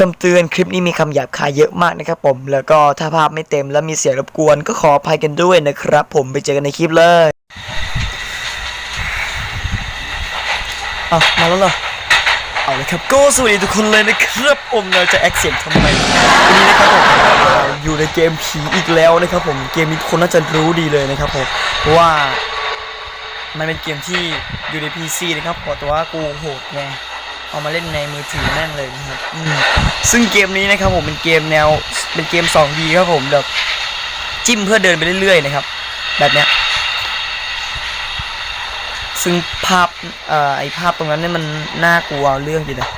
คำเตือนคลิปนี้มีคำหยาบคายเยอะมากนะครับผม แล้วก็ถ้าภาพไม่เต็มและมีเสียงรบกวนก็ขออภัยกันด้วยนะครับ ผมไปเจอกันในคลิปเลยเอามาแล้วเหรอเอาเลยครับก็สวัสดีทุกคนเลยนะครับผมเราจะแอคเสียงทำไมวันนี้นะครับผมอยู่ในเกมผีอีกแล้วนะครับผมเกมนี้คนน่าจะรู้ดีเลยนะครับผมว่ามันเป็นเกมที่อยู่ใน PC นะครับผมแต่ว่ากูโหดไง เอามาเล่นในมือถือแม่งเลยนะครับซึ่งเกมนี้นะครับผมเป็นเกมแนวเป็นเกม 2D ครับผมแบบจิ้มเพื่อเดินไปเรื่อยๆนะครับ แบบเนี้ยซึ่งภาพเอ่อไอภาพตรงนั้นเนี่ยมันน่ากลัวเรื่องจริงนะ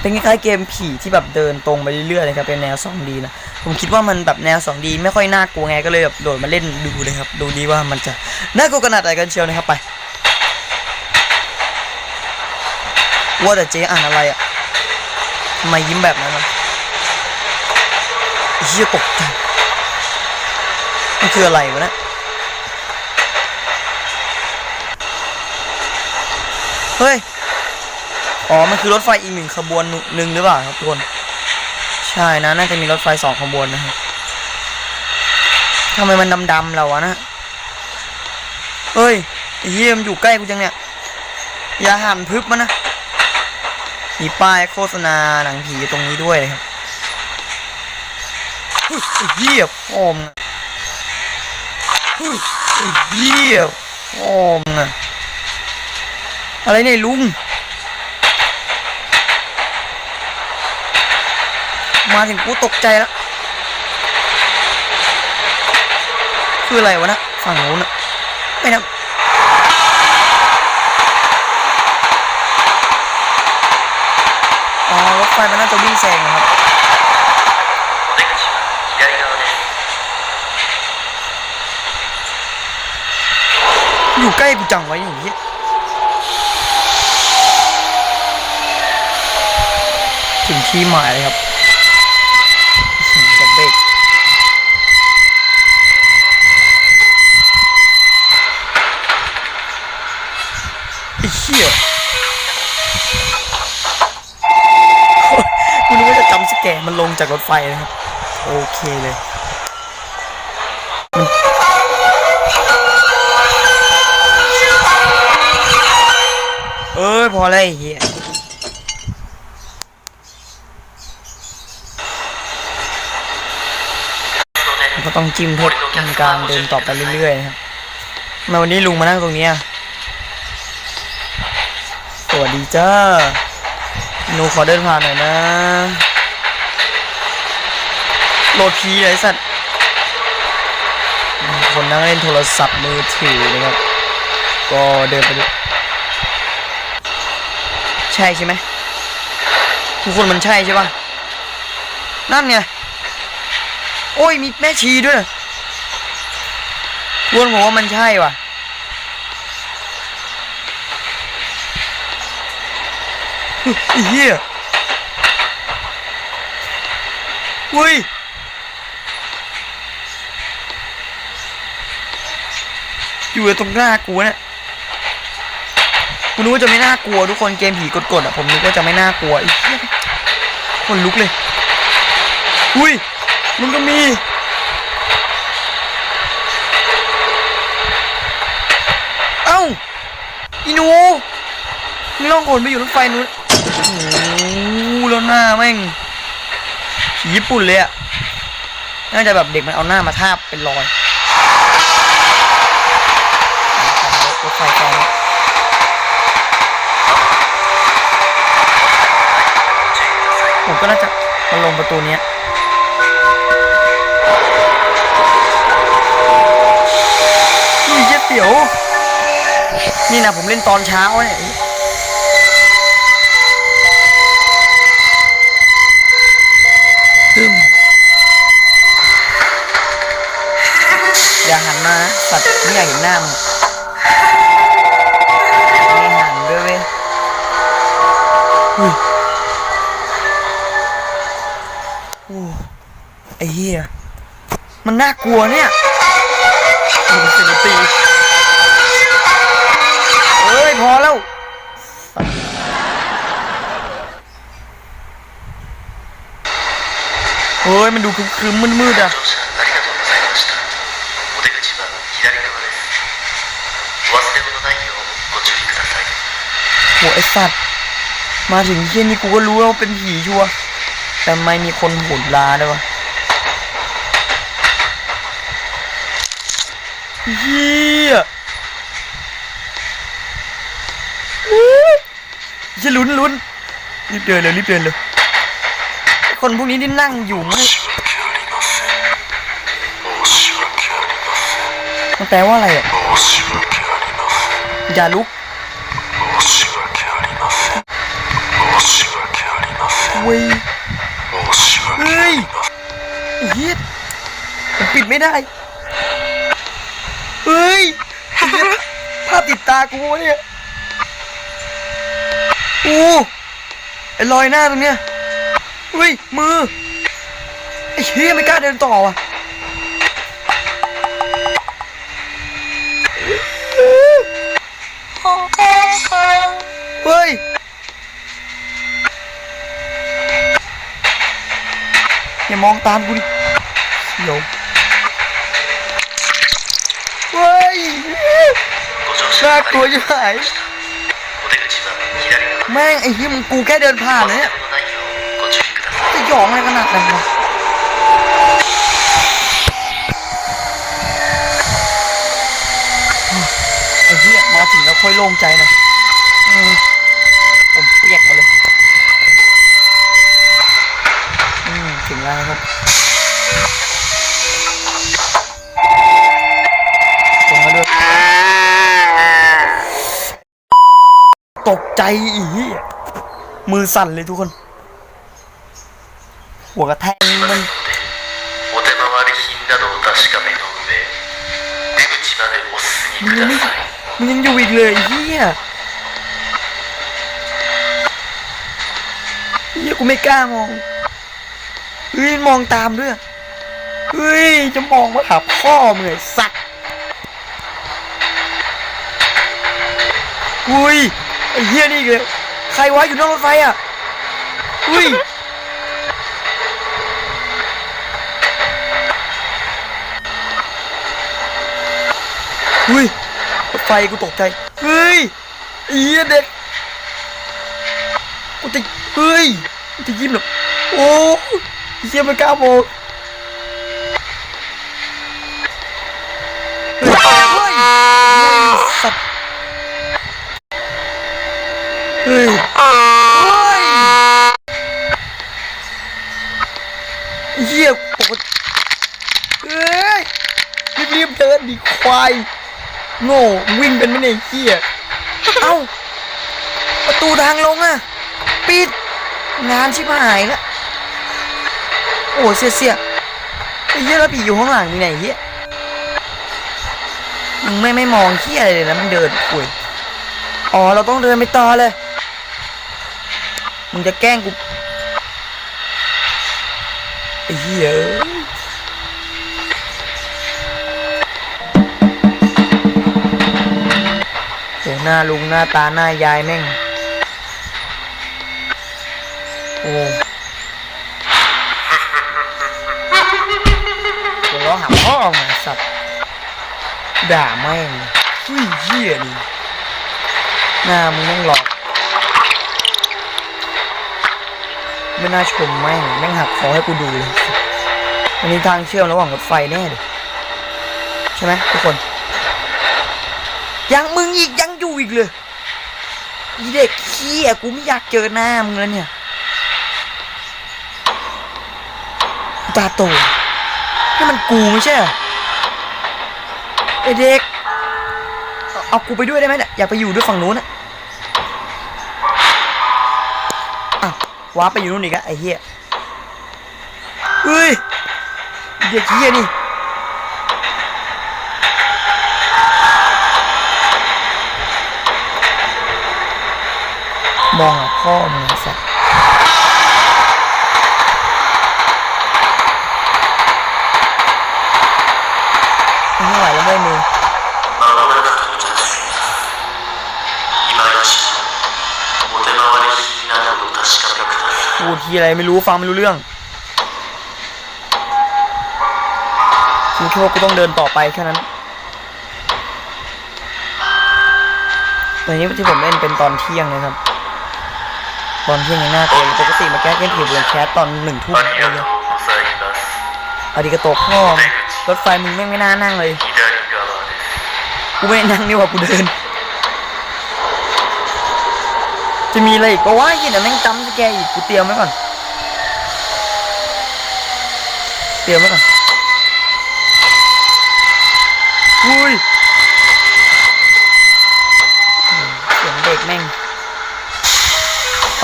เป็นคล้ายๆเกมผีที่แบบเดินตรงไปเรื่อยๆนะครับเป็นแนว 2D นะผมคิดว่ามันแบบแนว 2D ไม่ค่อยน่ากลัวไงก็เลยแบบโดดมาเล่นดูเลยครับ ดูดีว่ามันจะน่ากลัวขนาดไหนกันเชียวนะครับไป ว่าแต่เจ๊อ่านอะไรอะทำไมยิ้มแบบนั้นอะเฮียตกใจมันคืออะไรวะเนะเฮ้ย อ๋อ มันคือรถไฟอีกหนึ่งขบวนหนึ่งหรือเปล่าครับทุกคน ใช่นะ น่าจะมีรถไฟสองขบวนนะครับทำไมมันดำๆแล้วะนะเฮ้ยเยี่ยมอยู่ใกล้กูจังเนี่ย อย่าหันพึบมันนะ มีป้ายโฆษณาหนังผีอยู่ตรงนี้ด้วยครับเยไอ้เหี้ยพ่อมเยไอ้เหี้ยพ่อมงอะอะไรเนี่ยลุง มาถึงกูตกใจแล้ว คืออะไรวะนะ ฝั่งนู้นอะไม่นะ อ๋อรถ ไฟมันน่าจะวิ่งแซงครับอยู่ใกล้กูจังไว้อย่างนี้ถึงที่หมายเลยครับอื้อหือจะเบรกไอ้เหี้ย คุณนึกว่าจะจำสแกนมันลง จากรถไฟนะครับ โอเคเลย เอ้ยพอแล้วไอ้เฮียก็ต้องจิ้มเพื่อทำการเดินต่อไปเรื่อยๆนะครับมาวันนี้ลุงมานั่งตรงนี้สวัสดีจ้าหนูขอเดินผ่านหน่อยนะ โหลดพีไอ้สัตว์คนนั่งเล่นโทรศัพท์มือถือนะครับ ก็เดินไปดูใช่ใช่ไหมทุกคนมันใช่ใช่ป่ะ นั่นไงโอ้ยมีแม่ชีด้วยทุกคนผมว่ามันใช่ว่ะเหี้ยอุ้ย อยู่ตรงหน้ากูเนี่ยกูนึกว่าจะไม่น่ากลัวทุกคนเกมผีกดๆอะผมนึกว่าจะไม่น่ากลัวไอ้เหี้ยคนลุกเลย อุ้ยมันก็มีเอ้าอีนูมึงล่องโอนไปอยู่รถไฟนู้นโอ้แล้วหน้าแม่งผีญี่ปุ่นเลยอะน่าจะแบบเด็กมันเอาหน้ามาทาบเป็นรอย รถไฟไฟผมก็น่าจะมาลงประตูนี้นี่เจ๊เตี๋ยว นี่นะผมเล่นตอนเช้าเนี่ยตึ้มอย่าหันมา สัตว์ไม่อยากเห็นหน้ามึง โอ้ไอ้เหี้ยมันน่ากลัวเนี่ยดูสิบตีเอ้ย พอแล้ว เฮ้ย มันดูครึมมืดๆอะโหไอสัตว์ มาถึงที่นี่กูก็รู้แล้วว่าเป็นผีชัวร์แต่ทำไม่มีคนโหดลาด้วยวะเฮียจะลุ้นลุ้นรีบเดินเลยรีบเดินเลย คนพวกนี้ที่นั่งอยู่ไม่มันแปลว่าอะไรอะอย่าลุก ว้ยเฮ้ยไอ้เฮียผมปิดไม่ได้ เฮ้ยไอ้เหี้ยภาพติดตากูวะเนี่ยโอ้ไอ้รอยหน้าตรงเนี้ยเฮ้ย มือ ไอ้เฮียไม่กล้าเดินต่อว่ะเฮ้ยี่ยมองตามกูดิเมยวเฮ้ยน่ากลัวจะหายแม่งไอ้ที่มึงกูแค่เดินผ่านนะเนี่ยจะหยองอะไรขนาดนั้นวะไอ้เที่มาถึงแล้วค่อยโล่งใจนะ ใจอีมือสั่นเลยทุกคน หัวกระแทกมันมันยังอยู่อีกเลยเฮียเฮียกูไม่กล้ามองเฮ้ยมองตามด้วยเฮ้ยจะมองว่าหาพ่อเหมือยสัตว์อุ้ย อ้เฮียนี่อีกเลยใครวะอยู่นอกรถไฟอะอุ้ยอุ้ยรถไฟกูตกใจเฮ้ยไอ้เฮียเด็กกูจะเฮ้ยกูจะยิ้มหรอโอ้เฮียไม่กล้ามองเฮ้ยเฮ้ยเฮ้ยสัตว์เฮ้ยเฮ้ยไอ้เฮียปกติเฮ้ยรีบๆเดินดิควาย โง่วิ่งเป็นไม่ในยไอ้เฮียเอ้า ประตูทางลงอะปิด งานชิบหายละโอ้เสียเสียไอ้เหี้ยแล้วผีอยู่ข้างหลังนี่ไหนเหี้ยมึงไม่ไม่มองเหี้ยอะไรเลยนะมันเดินคุยอ๋อเราต้องเดินไปต่อเลย มึงจะแกล้งกูไอ้เหี้ย หน้าลุงหน้าตาหน้ายายแม่ง โอ้หัวเราะหาพ่อมาสัตว์ด่าแม่งอุ้ยเหี้ยนี่หน้ามึงแม่งหลอก ไม่น่าชมแม่งแม่งหักคอให้กูดูเลยอันนี้ทางเชื่อมระหว่างรถไฟแน่เลยใช่ไหมทุกคนยังมึงอีกยัง อีกเลยอีเด็กเขี้ยกูไม่อยากเจอหน้ามึงแล้วเนี่ยตาโตนี่มันกูไม่ใช่เหรอไอเด็ก เอากูไปด้วยได้ไหมเนี่ย อยากไปอยู่ด้วยฝั่งนู้นอะอะว้าไปอยู่นู่นอีกอะไอเฮี้ยเฮ้ย เด็กเฮียนี่ มองหาพ่อมึงสักไม่ไหวแล้วไม่มีพูดทีอะไรไม่รู้ฟังไม่รู้เรื่องกูแค่ว่กูต้องเดินต่อไปแค่นั้นตอนนี้ที่ผมเล่นเป็นตอนเที่ยงนะครับ บอลที่มีหน้าเกมปกติมาแก้เกมผิวเบือนแคสตอนหนึ่งทุ่มเลยอดีกระตกพ่อรถไฟมึงไม่ไม่น่านั่งเลย กูไม่นั่งนี่ว่ากูเดิน จะมีอะไรอีกปะวะยี่เดี๋ยวแม่งจำจะแกอีกกูเตรียมไหมก่อน เตรียมไหมก่อนอุ้ย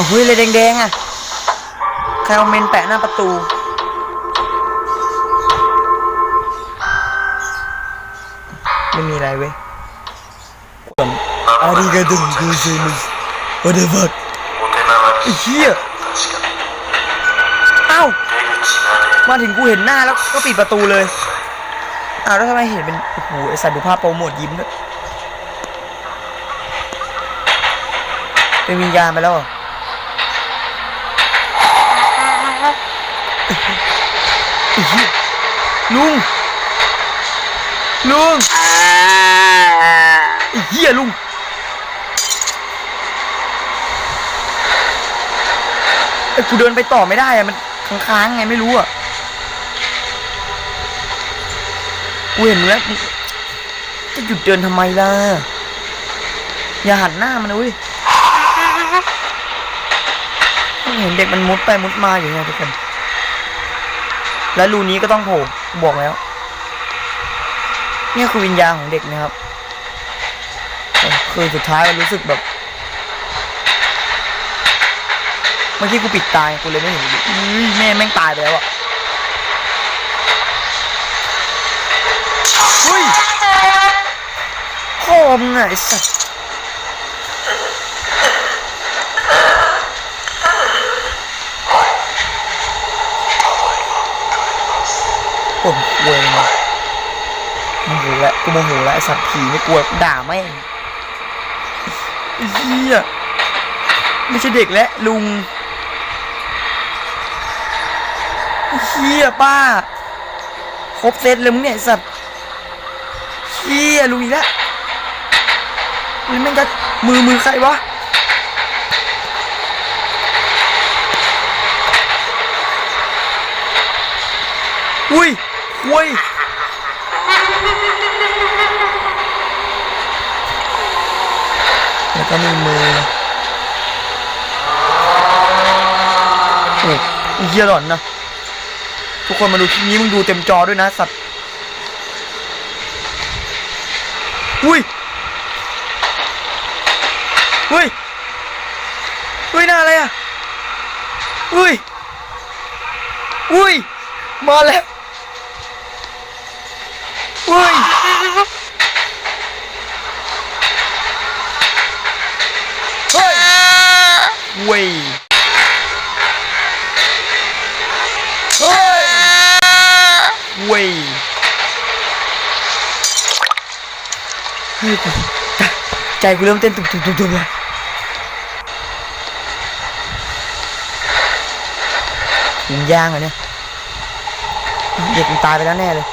เฮ้ยเลยแดงๆอะใครเอาเมนแปะหน้าประตูไม่มีอะไรเว้ยอาริกาดุงกูซูมิวอเดวักเฮียเอ้ามาถึงกูเห็นหน้าแล้วก็ปิดประตูเลยอ้าวแล้วทำไมเห็นเป็นโอ้โหไอสัตว์ดูภาพโปรโมทยิ้มด้วยเป็นวิญญาณไปแล้วอะ ลุง ลุงไอ้เหี้ยลุง ไอ้กูเดินไปต่อไม่ได้อะมันค้างๆไงไม่รู้อะกูเห็นแล้วจะหยุดเดินทำไมล่ะ อย่าหันหน้ามันนะเว้ยเห็นเด็กมันมุดไปมุดมาอยู่เนี่ยทุกคน และรูนี้ก็ต้องโผล่บอกแล้ว นี่คือวิญญาณของเด็กนะครับคือสุดท้ายมันรู้สึกแบบเมื่อกี้กูปิดตายกูเลยไม่เห็นแม่แม่งตายไปแล้วอะเฮ้ยพ่อมึงไอ้สัส ปวดเวรนะโมโหแล้วกูโมโหแล้วไอสัตว์ผีไม่กลัวด่าแม่งเหี้ยไม่ใช่เด็กแล้วลุงเฮียป้า ครบเซตเลยมึงเนี่ยสัตว์เฮียลุงอีกแล้วนี่แม่งจะมือมือใครวะอุ้ย อุ้ยแล้วก็มีมือโอ้ยเฮียหลอนนะ ทุกคนมาดูคลิปนี้มึงดูเต็มจอด้วยนะสัตว์ อุ้ย อุ้ย อุ้ยหน้าอะไรอะ อุ้ย อุ้ย มาแล้ว้ยเฮ้ยเว้ยเฮ้ยเว้ยเฮ้ยกูใจกูเริ่มเต้นตุบๆๆๆเลยยิงย่างเหรอเนี่ยเด็กมันตายไปแล้วแน่เลย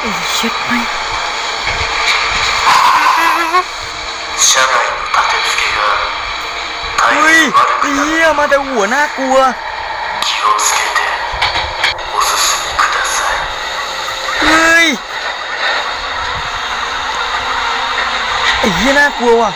ไอ้เชุดไหมเฮ้ยเฮียมาแต่หัวน่ากลัวเฮ้ยเฮียน่ากลัวว่ะ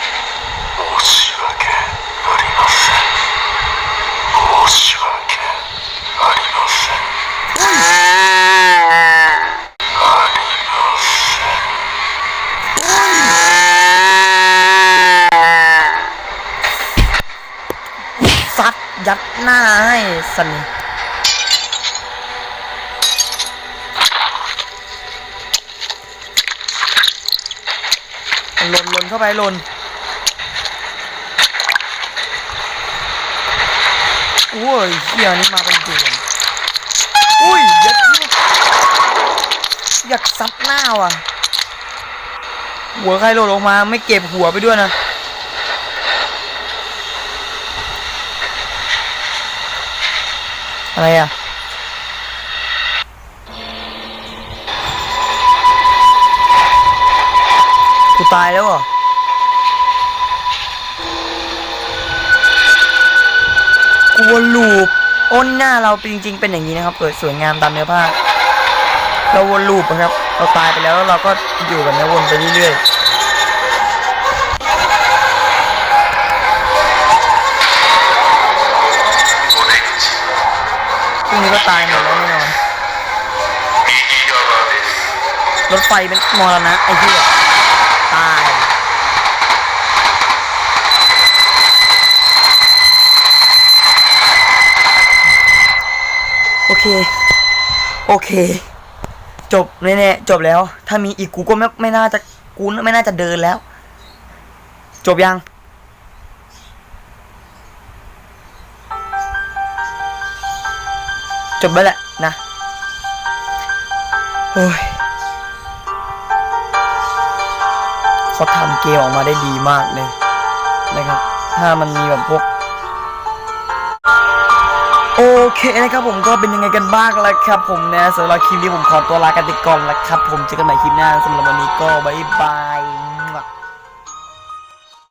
ยัดหน้าให้สันหล่นหล่นเข้าไปหล่นโอ้ยเฮียนี่มาเป็นด่วนอุ้ยยัดอยากซัดหน้าว่ะ หัวใครหล่นลงมาไม่เก็บหัวไปด้วยนะ อะไรอะกูตายแล้วเหรอกูวนลูปอ้นหน้าเราจริง ๆ เป็นอย่างนี้นะครับเปิดสวยงามตามเนื้อผ้า เราวนลูปนะครับ เราตายไปแล้วแล้วเราก็อยู่แบบนี้วนไปเรื่อยๆ รถไฟเป็นมรณะไอ้เหี้ยตาย โอเค โอเค จบแน่ๆจบแล้ว ถ้ามีอีกกูก็ไม่ไม่น่าจะกูไม่น่าจะเดินแล้ว จบยังจบไปแหละนะ โอ้ย เขาทำเกมออกมาได้ดีมากเลยนะครับ ถ้ามันมีแบบพวกโอเคนะครับผมก็เป็นยังไงกันบ้างแล้วครับผมนะสำหรับคลิปนี้ผมขอตัวลากันไปก่อนแล้วครับผมเจอกันใหม่คลิปหน้าสำหรับวันนี้ก็บายบาย